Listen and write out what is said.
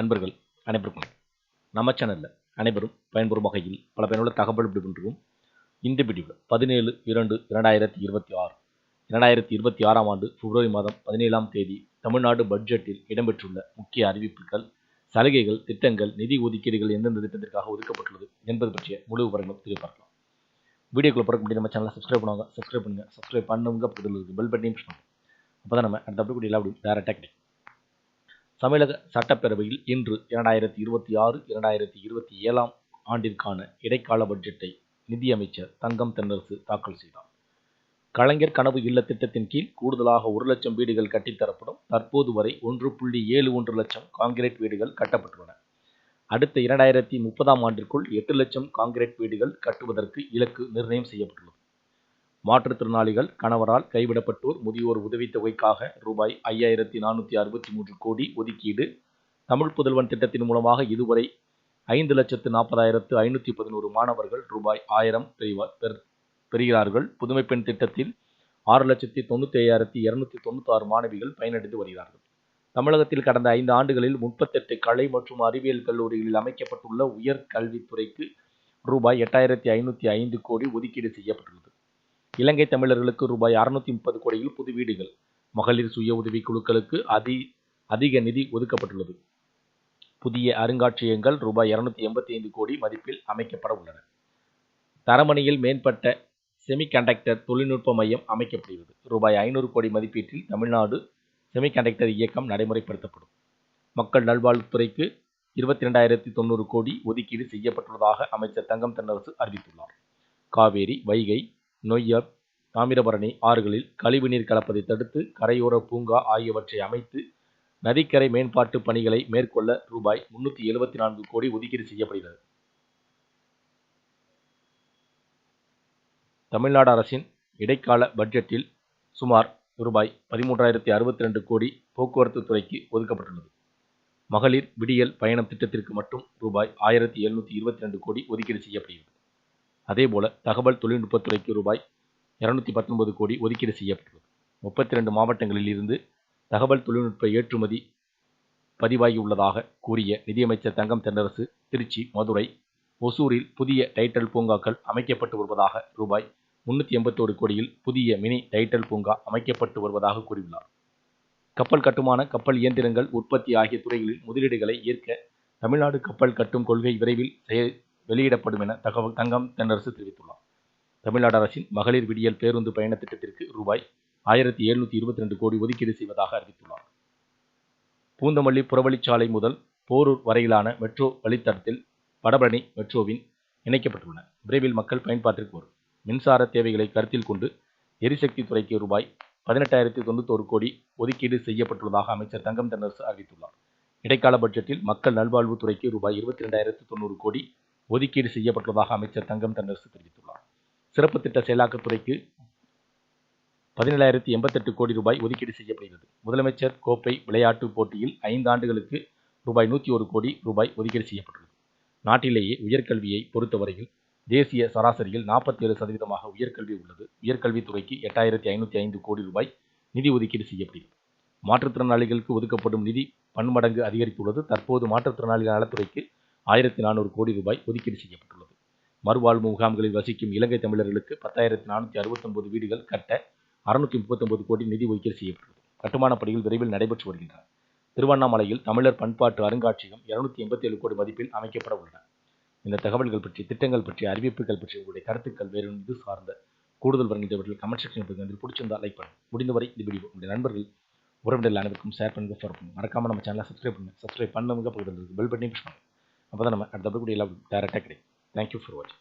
நண்பர்கள் அனைவருக்கும். நம்ம சேனலில் அனைவரும் பயன்பெறும் வகையில் பல பயனுள்ள தகவல் இப்படி பண்ணுறோம் இந்த பிடிவு பதினேழு இரண்டு இரண்டாயிரத்தி இருபத்தி ஆறு. இரண்டாயிரத்தி இருபத்தி ஆறாம் ஆண்டு பிப்ரவரி மாதம் பதினேழாம் தேதி தமிழ்நாடு பட்ஜெட்டில் இடம்பெற்றுள்ள முக்கிய அறிவிப்புகள் சலுகைகள் திட்டங்கள் நிதி ஒதுக்கீடுகள் எந்தெந்த திட்டத்திற்காக ஒதுக்கப்பட்டுள்ளது என்பது பற்றிய முழு விவரங்களும் தெளிவாக்கலாம் வீடியோக்குள்ள பிறகு முடியும் நம்ம சேனலை சப்ஸ்கிரைப் பண்ணுவாங்க. சப்ஸ்கிரைப் பண்ணுங்க. சப்ஸ்கிரைப் பண்ணுங்க பக்கத்தில் இருக்குது பெல் பட்டனையும் புஷ் அப்போ தான் நம்ம அடுத்த அப்படி எல்லாம் அப்படி டேரெக்டாக கிடைக்கும். தமிழக சட்டப்பேரவையில் இன்று இரண்டாயிரத்தி இருபத்தி ஆறு இரண்டாயிரத்தி இருபத்தி ஏழாம் ஆண்டிற்கான இடைக்கால பட்ஜெட்டை நிதியமைச்சர் தங்கம் தென்னரசு தாக்கல் செய்தார். கலைஞர் கனவு இல்ல திட்டத்தின் கீழ் கூடுதலாக ஒரு லட்சம் வீடுகள் கட்டித்தரப்படும். தற்போது வரை ஒன்று புள்ளி ஏழு ஒன்று லட்சம் கான்கிரீட் வீடுகள் கட்டப்பட்டுள்ளன. அடுத்த இரண்டாயிரத்தி முப்பதாம் ஆண்டிற்குள் எட்டு லட்சம் கான்கிரீட் வீடுகள் கட்டுவதற்கு இலக்கு நிர்ணயம் செய்யப்பட்டுள்ளது. மாற்றுத்திறனாளிகள் கணவரால் கைவிடப்பட்டோர் முதியோர் உதவித்தொகைக்காக ரூபாய் ஐயாயிரத்தி நானூற்றி அறுபத்தி மூன்று கோடி ஒதுக்கீடு. தமிழ் புதல்வன் திட்டத்தின் மூலமாக இதுவரை ஐந்து லட்சத்து நாற்பதாயிரத்து ஐநூற்றி பதினோரு மாணவர்கள் ரூபாய் ஆயிரம் பெர் பெறுகிறார்கள். புதுமை பெண் திட்டத்தில் ஆறு லட்சத்தி தொண்ணூற்றி ஐயாயிரத்தி இரநூத்தி தொண்ணூத்தாறு மாணவிகள் பயனடைந்து வருகிறார்கள். தமிழகத்தில் கடந்த ஐந்து ஆண்டுகளில் முப்பத்தெட்டு கலை மற்றும் அறிவியல் கல்லூரிகளில் அமைக்கப்பட்டுள்ள உயர் கல்வித்துறைக்கு ரூபாய் எட்டாயிரத்தி ஐநூற்றி ஐந்து கோடி ஒதுக்கீடு செய்யப்பட்டுள்ளது. இலங்கை தமிழர்களுக்கு ரூபாய் அறுநூத்தி முப்பது கோடியில் புது வீடுகள். மகளிர் சுய உதவி குழுக்களுக்கு அதி அதிக நிதி ஒதுக்கப்பட்டுள்ளது. புதிய அருங்காட்சியகங்கள் ரூபாய் இருநூத்தி எண்பத்தி ஐந்து கோடி மதிப்பில் அமைக்கப்பட உள்ளன. தரமணியில் மேம்பட்ட செமிகண்டக்டர் தொழில்நுட்ப மையம் அமைக்கப்படுகிறது. ரூபாய் ஐநூறு கோடி மதிப்பீட்டில் தமிழ்நாடு செமிகண்டக்டர் இயக்கம் நடைமுறைப்படுத்தப்படும். மக்கள் நல்வாழ்வுத்துறைக்கு இருபத்தி ரெண்டாயிரத்தி தொண்ணூறு கோடி ஒதுக்கீடு செய்யப்பட்டுள்ளதாக அமைச்சர் தங்கம் தென்னரசு அறிவித்துள்ளார். காவேரி வைகை நொய்யர் தாமிரபரணி ஆறுகளில் கழிவுநீர் கலப்பதை தடுத்து கரையோர பூங்கா ஆகியவற்றை அமைத்து நதிக்கரை மேம்பாட்டு பணிகளை மேற்கொள்ள ரூபாய் முன்னூற்றி எழுபத்தி நான்கு கோடி ஒதுக்கீடு செய்யப்படுகிறது. தமிழ்நாடு அரசின் இடைக்கால பட்ஜெட்டில் சுமார் ரூபாய் பதிமூன்றாயிரத்தி அறுபத்தி ரெண்டு கோடி போக்குவரத்து துறைக்கு ஒதுக்கப்பட்டுள்ளது. மகளிர் விடியல் பயணம் திட்டத்திற்கு மட்டும் ரூபாய் ஆயிரத்தி எழுநூற்றி இருபத்தி ரெண்டு கோடி ஒதுக்கீடு செய்யப்படுகிறது. அதேபோல தகவல் தொழில்நுட்பத்துறைக்கு ரூபாய் இருநூத்தி பத்தொன்பது கோடி ஒதுக்கீடு செய்யப்பட்டுள்ளது. முப்பத்தி ரெண்டு மாவட்டங்களில் இருந்து தகவல் தொழில்நுட்ப ஏற்றுமதி பதிவாகியுள்ளதாக கூறிய நிதியமைச்சர் தங்கம் தென்னரசு திருச்சி மதுரை ஒசூரில் புதிய டைட்டல் பூங்காக்கள் அமைக்கப்பட்டு வருவதாக ரூபாய் முன்னூற்றி எண்பத்தோரு கோடியில் புதிய மினி டைட்டல் பூங்கா அமைக்கப்பட்டு வருவதாக கூறியுள்ளார். கப்பல் கட்டுமான கப்பல் இயந்திரங்கள் உற்பத்தி ஆகிய துறைகளில் முதலீடுகளை ஈர்க்க தமிழ்நாடு கப்பல் கட்டும் கொள்கை விரைவில் செய- வெளியிடப்படும் என தகவல் தங்கம் தென்னரசு தெரிவித்துள்ளார். தமிழ்நாடு அரசின் மகளிர் விடியல் பேருந்து பயண திட்டத்திற்கு ரூபாய் ஆயிரத்தி எழுநூற்றி இருபத்தி ரெண்டு கோடி ஒதுக்கீடு செய்வதாக அறிவித்துள்ளார். பூந்தமல்லி புறவழிச்சாலை முதல் போரூர் வரையிலான மெட்ரோ வழித்தடத்தில் வடபழனி மெட்ரோவின் இணைக்கப்பட்டுள்ளன. விரைவில் மக்கள் பயன்பாட்டிற்கு வரும். மின்சார தேவைகளை கருத்தில் கொண்டு எரிசக்தி துறைக்கு ரூபாய் பதினெட்டாயிரத்தி தொண்ணூத்தோரு கோடி ஒதுக்கீடு செய்யப்பட்டுள்ளதாக அமைச்சர் தங்கம் தென்னரசு அறிவித்துள்ளார். இடைக்கால பட்ஜெட்டில் மக்கள் நல்வாழ்வுத்துறைக்கு ரூபாய் இருபத்தி ரெண்டாயிரத்து தொண்ணூறு கோடி ஒதுக்கீடு செய்யப்பட்டுள்ளதாக அமைச்சர் தங்கம் தென்னரசு தெரிவித்துள்ளார். சிறப்பு திட்ட செயலாக்கத்துறைக்கு பதினேழாயிரத்தி எண்பத்தெட்டு கோடி ரூபாய் ஒதுக்கீடு செய்யப்படுகிறது. முதலமைச்சர் கோப்பை விளையாட்டுப் போட்டியில் ஐந்து ஆண்டுகளுக்கு ரூபாய் நூற்றி ஒரு கோடி ரூபாய் ஒதுக்கீடு செய்யப்பட்டுள்ளது. நாட்டிலேயே உயர்கல்வியை பொறுத்தவரையில் தேசிய சராசரியில் நாற்பத்தி ஏழு சதவீதமாக உயர்கல்வி உள்ளது. உயர்கல்வித்துறைக்கு எட்டாயிரத்தி ஐநூற்றி ஐந்து கோடி ரூபாய் நிதி ஒதுக்கீடு செய்யப்படுகிறது. மாற்றுத்திறனாளிகளுக்கு ஒதுக்கப்படும் நிதி பன்மடங்கு அதிகரித்துள்ளது. தற்போது மாற்றுத்திறனாளிகள் நலத்துறைக்கு ஆயிரத்தி நானூறு கோடி ரூபாய் ஒதுக்கீடு செய்யப்பட்டுள்ளது. மறுவாழ்வு முகாம்களில் வசிக்கும் இலங்கை தமிழர்களுக்கு பத்தாயிரத்தி நானூற்றி அறுபத்தொன்பது வீடுகள் கட்ட அறுநூற்றி முப்பத்தொன்பது கோடி நிதி ஒதுக்கீடு செய்யப்பட்டுள்ளது. கட்டுமானப் பணிகள் விரைவில் நடைபெற்று வருகின்றன. திருவண்ணாமலையில் தமிழர் பண்பாட்டு அருங்காட்சியகம் இருநூத்தி எண்பத்தி ஏழு கோடி மதிப்பில் அமைக்கப்பட உள்ளன. இந்த தகவல்கள் பற்றி திட்டங்கள் பற்றி அறிவிப்புகள் பற்றி உங்களுடைய கருத்துக்கள் வேறு இது சார்ந்த கூடுதல் வருகின்றவர்கள் கமெண்ட் செக்ஷன் பகுதியில் பிடிச்சிருந்தா லைக் பண்ணுங்க. முடிந்தவரை இந்த வீடியோ உங்களுடைய நண்பர்கள் உறவினர்கள் அனைவருக்கும் ஷேர் பண்ணுங்க ஃபார் பண்ணுங்கள் மறக்காமல் நம்ம சேனலை சப்ஸ்கிரைப் பண்ணுங்கள் சப்ஸ்கிரைப் பண்ணவங்க பக்கத்தில் பெல் பட்டனையும் புஷ் அப்போ தான் நம்ம அடுத்த வீடியோ எல்லாம் டேரெக்டாக கிடைக்கும். தேங்க்யூ ஃபார் வாட்சிங்